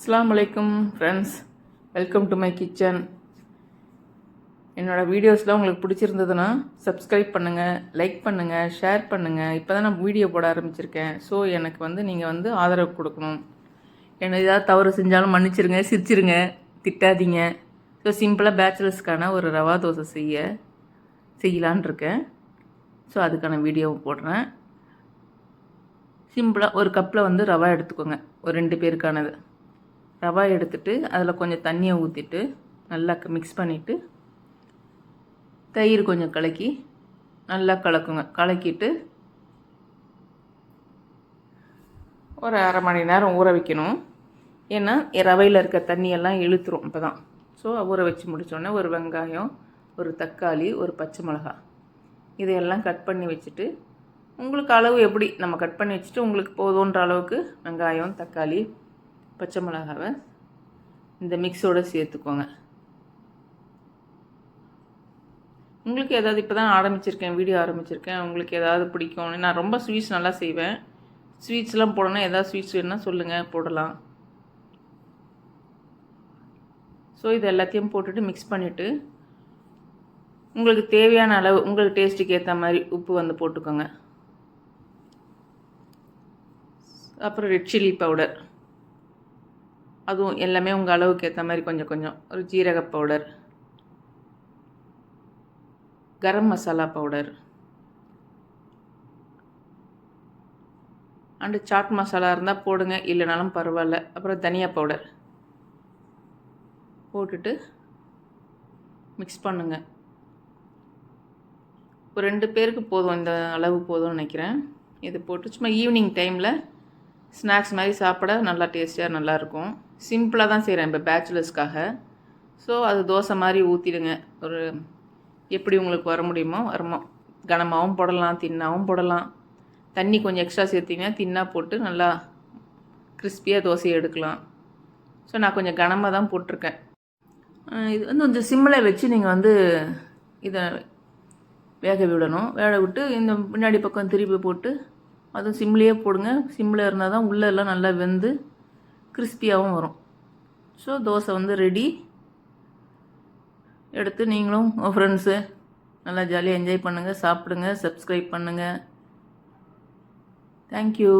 அஸ்ஸலாமு friends welcome to my kitchen என்னோடய வீடியோஸ்லாம் உங்களுக்கு பிடிச்சிருந்ததுன்னா சப்ஸ்கிரைப் பண்ணுங்கள் லைக் பண்ணுங்கள் ஷேர் பண்ணுங்கள் இப்போ தான் நான் வீடியோ போட ஆரம்பிச்சிருக்கேன். ஸோ எனக்கு வந்து நீங்கள் வந்து ஆதரவு கொடுக்கணும். என்ன ஏதாவது தவறு செஞ்சாலும் மன்னிச்சிருங்க சிரிச்சிருங்க திட்டாதீங்க. ஸோ சிம்பிளாக பேச்சுலர்ஸ்க்கான ஒரு ரவா தோசை செய்ய செய்யலான் இருக்கேன். ஸோ அதுக்கான வீடியோ போடுறேன். சிம்பிளாக ஒரு கப்பில் வந்து ரவா எடுத்துக்கோங்க. ஒரு ரெண்டு பேருக்கானது. ரவா எடுத்துட்டு அதில் கொஞ்சம் தண்ணியை ஊற்றிட்டு நல்லா மிக்ஸ் பண்ணிவிட்டு தயிர் கொஞ்சம் கலக்கி நல்லா கலக்குங்க. கலக்கிட்டு ஒரு அரை மணி நேரம் ஊற வைக்கணும். ஏன்னா ரவையில் இருக்க தண்ணியெல்லாம் இழுத்துரும் இப்போ தான் ஸோ ஊற வச்சு முடித்தோடனே ஒரு வெங்காயம் ஒரு தக்காளி ஒரு பச்சை மிளகாய் இதையெல்லாம் கட் பண்ணி வச்சுட்டு உங்களுக்கு அளவு எப்படி? நம்ம கட் பண்ணி வச்சுட்டு உங்களுக்கு போதுன்ற அளவுக்கு வெங்காயம் தக்காளி பச்சை மிளகாவை இந்த மிக்ஸோடு சேர்த்துக்கோங்க. உங்களுக்கு ஏதாவது இப்போ தான் ஆரம்பிச்சிருக்கேன் வீடியோ ஆரம்பிச்சிருக்கேன் உங்களுக்கு ஏதாவது பிடிக்கும் நான் ரொம்ப ஸ்வீட்ஸ் நல்லா செய்வேன். ஸ்வீட்ஸ்லாம் போடணும் ஏதாவது ஸ்வீட்ஸ் வேணுன்னா சொல்லுங்கள் போடலாம். ஸோ இது எல்லாத்தையும் போட்டுட்டு மிக்ஸ் பண்ணிவிட்டு உங்களுக்கு தேவையான அளவு உங்களுக்கு டேஸ்ட்டுக்கு ஏற்ற மாதிரி உப்பு வந்து போட்டுக்கோங்க. அப்புறம் ரெட் சில்லி பவுடர் அதுவும் எல்லாமே உங்கள் அளவுக்கு ஏற்ற மாதிரி கொஞ்சம் கொஞ்சம். ஒரு ஜீரக powder. Garam masala powder. And chaat masala இருந்தால் போடுங்க இல்லைனாலும் பரவாயில்ல. அப்புறம் தனியா பவுடர். போட்டுட்டு மிக்ஸ் பண்ணுங்க. ஒரு ரெண்டு பேருக்கு போதும் இந்த அளவு போதும்னு நினைக்கிறேன். இது போட்டு சும்மா ஈவினிங் டைமில் ஸ்நாக்ஸ் மாதிரி சாப்பிட நல்லா டேஸ்டியாக நல்லாயிருக்கும் சிம்பிளாக தான் செய்கிறேன் இப்போ பேச்சுலர்ஸ்க்காக ஸோ அது தோசை மாதிரி ஊற்றிடுங்க ஒரு எப்படி உங்களுக்கு வர முடியுமோ வரமோ. கனமாகவும் போடலாம் தின்னாகவும் போடலாம். தண்ணி கொஞ்சம் எக்ஸ்ட்ரா சேர்த்திங்கன்னா தின்னா போட்டு நல்லா கிறிஸ்பியாக தோசையை எடுக்கலாம். ஸோ நான் கொஞ்சம் கனமாக தான் போட்டிருக்கேன். இது வந்து கொஞ்சம் சிம்மில் வச்சு நீங்கள் வந்து இதை வேக விடணும். வேக விட்டு இந்த பின்னாடி பக்கம் திருப்பி போட்டு அதுவும் சிம்லேயே போடுங்க. சிம்மில் இருந்தால் தான் உள்ளே எல்லாம் நல்லா வெந்து கிறிஸ்பியாகவும் வரும். ஸோ தோசை வந்து ரெடி எடுத்து நீங்களும் உங்கள் ஃப்ரெண்ட்ஸு நல்லா ஜாலியாக என்ஜாய் பண்ணுங்கள் சாப்பிடுங்க சப்ஸ்கிரைப் பண்ணுங்கள் தேங்க்யூ